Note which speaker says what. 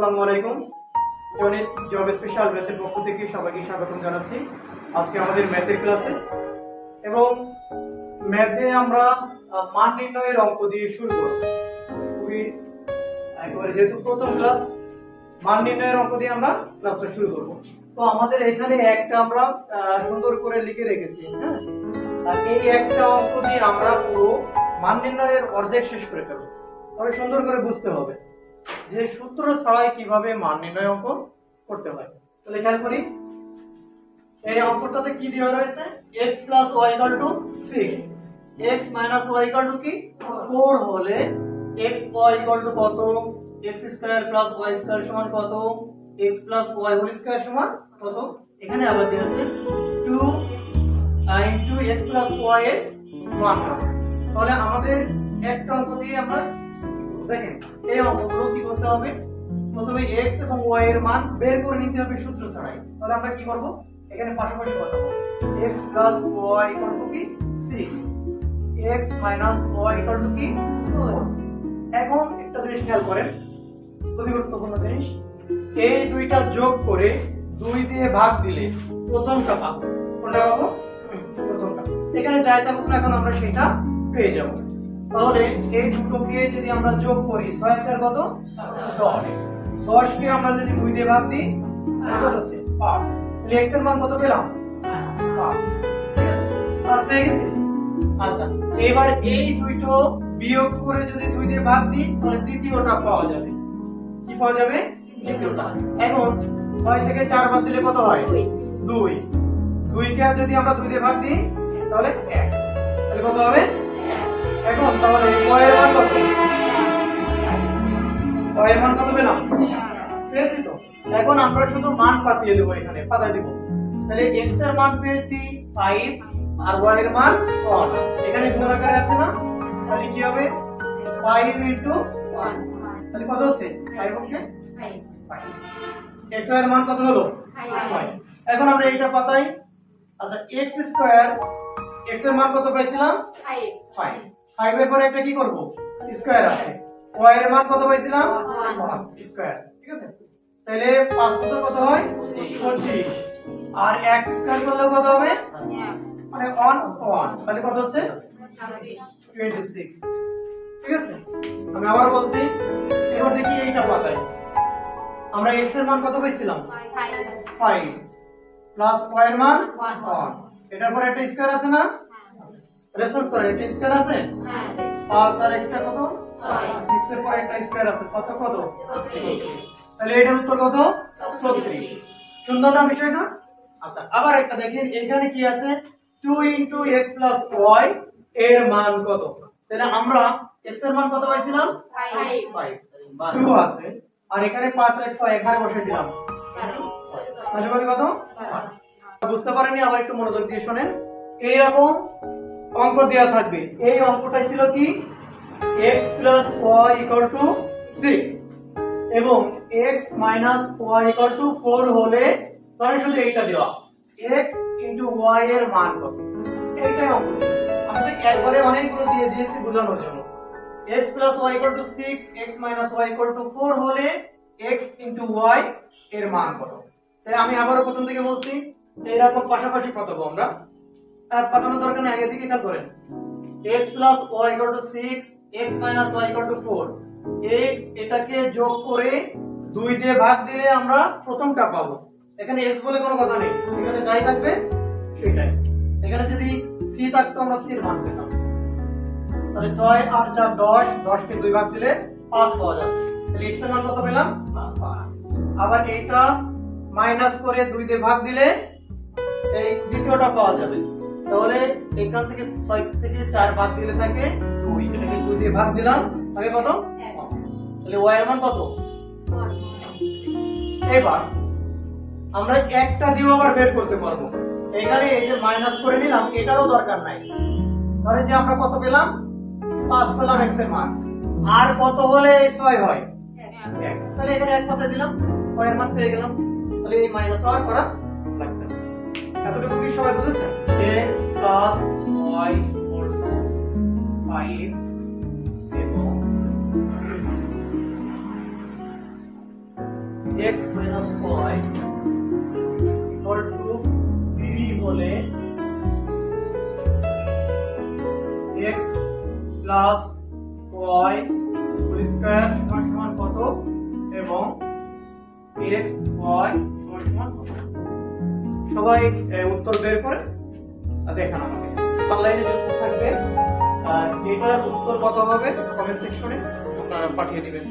Speaker 1: আসসালামু জনিস job special পক্ষ থেকে সবাইকে জানাচ্ছি। আজকে আমাদের ম্যাথের ক্লাসে। এবং ম্যাথে আমরা মান নির্ণয়ের অঙ্ক দিয়ে শুরু যেহেতু প্রথম ক্লাস, মান নির্ণয়ের অঙ্ক দিয়ে আমরা ক্লাসটা শুরু করব। তো আমাদের এখানে একটা আমরা সুন্দর করে লিখে রেখেছি হ্যাঁ? আর এই একটা অঙ্ক দিয়ে আমরা পুরো মান নির্ণয়ের অর্ধেক শেষ করে ফেলব। তবে সুন্দর করে বুঝতে হবে। যে সূত্র ছাড়াই কীভাবে মান নির্ণয় অঙ্ক করতে হয়। তাহলে খেয়াল করি, এই অঙ্কটাতে কি দেওয়া রয়েছে? x plus Y equal to six X minus Y equal to কি? ফোর হলে এক্স ওয়াই ইকাল টু কত? X square plus Y square সমান কত? X plus Y whole square সমান কত? এখানে আবার দেওয়া আছে two into X plus Y এর কত তাহলে আমাদের একটা অঙ্ক দিয়ে আমরা দেখেন এই অঙ্কগুলো কি করতে হবে? প্রথমে x এবং y এর মান বের করে নিতে হবে সূত্র ছাড়াই। তাহলে আমরা কি করব? এখানে পাশাপাশি বলব। X plus y equal to কি? 6 x minus y equal to কি? এখন একটা জিনিস খেয়াল করেন খুবই গুরুত্বপূর্ণ জিনিস। এই দুইটা যোগ করে দুই দিয়ে ভাগ দিলে প্রথমটা পাবো। কোনটা পাবো? প্রথমটা। এখানে যাই থাকুক না এখন আমরা সেটা পেয়ে যাব। তাহলে এই দুটোকে যদি আমরা যোগ করি ছয় চার কত? দশ। দশকে আমরা যদি দুই দিয়ে ভাগ দিই পাঁচ। x এর মান কত পেলাম? পাঁচ। ঠিক আছে? পাঁচ পেয়ে গেছি? আচ্ছা এবার এই দুইটো বিয়োগ করে যদি দুই দিয়ে ভাগ দিই তাহলে তৃতীয়টা পাওয়া যাবে। কি পাওয়া যাবে? তৃতীয়টা। এখন ছয় থেকে চার বাদ দিলে কত হয়?
Speaker 2: দুই।
Speaker 1: দুই। দুইকে যদি আমরা দুই দিয়ে ভাগ দিই তাহলে এক। আমরা শুধু মান পাতিয়ে দেবো এখানে পাতায় দেবো। তাহলে x এর মান পেয়েছি 5 আর y এর মান 1 এখানে গুণ আকারে আছে না? তাহলে কি হবে? 5 ইনটু 1 তাহলে কত হচ্ছে? 5 পক্ষে 5 x এর মান কত হলো? 5 এখন আমরা এইটা পাতাই। আচ্ছা x স্কয়ার x এর মান কত পাইছিলাম? 5 5 এর পরে একটা কি করব? স্কয়ার আছে। y এর মান কত পাইছিলাম?
Speaker 2: One.
Speaker 1: 1 স্কয়ার ঠিক আছে? তাহলে 5 বছর কত হয়? 25 আর 1 স্কয়ার করলে কত হবে? মানে 1 1 তাহলে কত হচ্ছে? 26 ঠিক আছে? আমি আবার বলছি এবার দেখি এইটা পাতাই আমরা x এর মান কত পাইছিলাম 5 প্লাস y এর মান 1 এটার পরে একটা স্কয়ার আছে না? রেসপন্স করে একটা স্কয়ার আছে? পাঁচ আর একটা কত। সিক্স এর পরে একটা স্কয়ার আছে। ছশো কত? তাহলে এটার উত্তর কত? ছত্রিশ। সুন্দর না বিষয়টা? আচ্ছা আবার একটা দেখেন এখানে কি আছে? Two into X plus Y এর মান কত? তাহলে আমরা এক্সের মান কত পাইছিলাম? টু আছে। আর এখানে পাঁচ আর ছয় এখানে বসে দিলাম। কত? বুঝতে পারেনি আবার একটু মনোযোগ দিয়ে শোনেন। এইরকম অঙ্ক দেওয়া থাকবে। এই অঙ্কটাই ছিল কি? X plus Y equal to six এবং x minus Y equal to four হলে তখন শুধু এইটা দেওয়া। x ইন্টু ওয়াই এর মান কত? এইটাই অঙ্ক আমাদের একবারে অনেকগুলো দিয়ে দিয়েছি বোঝানোর জন্য। x plus Y equal to six X minus Y equal to four হলে x ইন্টু ওয়াই এর মান কত? তাই আমি আবারও প্রথম থেকে বলছি, এইরকম পাশাপাশি পাতাবো আমরা? আর পাতানোর দরকার নেই, আগে দিকে খেয়াল করেন x plus Y equal to six X minus Y equal to four এই এটাকে যোগ করে দুই দিয়ে ভাগ দিলে আমরা প্রথমটা পাবো। এখানে x বলে কোনো কথা নেই। এখানে যাই থাকবে, সেটাই। এখানে যদি c থাকতো, আমরা c এর মান পেতাম। তাহলে ছয় আর চার, দশ, দশকে দুই ভাগ দিলে পাঁচ পাওয়া যাচ্ছে। তাহলে x এর মান কত পেলাম? পাঁচ। আবার এইটা মাইনাস করে দুই দিয়ে ভাগ দিলে এই দ্বিতীয়টা পাওয়া যাবে। তাহলে এখান থেকে ছয় থেকে চার বাদ দিলে থাকে দুই। এটাকে দুই দিয়ে ভাগ দিলাম। আগে কত। তাহলে y এর মান কত? এবার আমরা একটা দিয়েও আবার বের করতে পারব। এখানে এই যে মাইনাস করে নিলাম এটারও দরকার নাই। ধরেন যে আমরা কত পেলাম? পাঁচ পেলাম x এর মান। আর কত হলে এই ছয় হয়। তাহলে এখানে এক কথা দিলাম এর মান পেয়ে গেলাম। তাহলে এই মাইনাস আর করা লাগছে না। এতটুকু কি সবাই বুঝেছেন x প্লাস টু 5 এবং X minus Y equal to three হলে এক্স প্লাস ওয়াই স্কয়ার সমান কত? এবং এক্স ওয়াই সমান কত? সবাই উত্তর বের করে দেখান আমাকে। অনলাইনে যুক্ত থাকবে আর এটার উত্তর কত হবে কমেন্ট সেকশনে আপনারা পাঠিয়ে দিবেন।